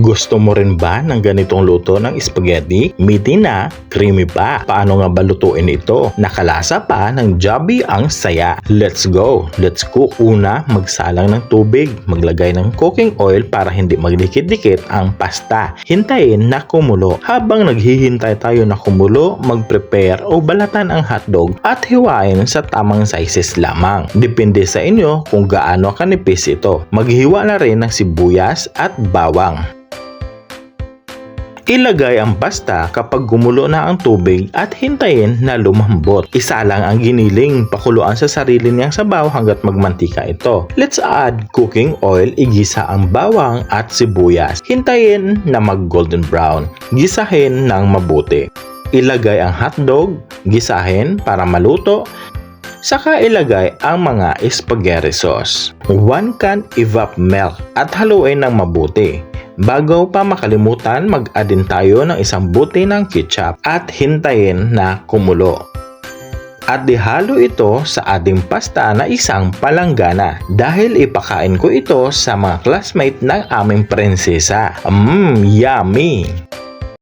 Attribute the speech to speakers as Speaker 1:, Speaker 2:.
Speaker 1: Gusto mo rin ba ng ganitong luto ng spaghetti? Meaty na, creamy pa. Paano nga ba lutuin ito? Nakalasa pa ng Joby ang saya. Let's go! Let's cook. Una, magsalang ng tubig. Maglagay ng cooking oil para hindi magdikit-dikit ang pasta. Hintayin na kumulo. Habang naghihintay tayo na kumulo, mag-prepare o balatan ang hotdog at hiwain sa tamang sizes lamang. Depende sa inyo kung gaano kanipis ito. Maghiwa na rin ng sibuyas at bawang. Ilagay ang pasta kapag gumulo na ang tubig at hintayin na lumambot. Isa lang ang giniling, pakuluan sa sarili niyang sabaw hanggat magmantika ito. Let's add cooking oil, igisa ang bawang at sibuyas. Hintayin na mag golden brown. Gisahin ng mabuti. Ilagay ang hotdog, gisahin para maluto, Saka ilagay ang mga spaghetti sauce. 1 can evap milk at haluin ng mabuti. Bago pa makalimutan, mag-add tayo ng isang buti ng ketchup at hintayin na kumulo. At dihalo ito sa ating pasta na isang palanggana dahil ipakain ko ito sa mga classmate ng aming prinsesa. Mmm, yummy!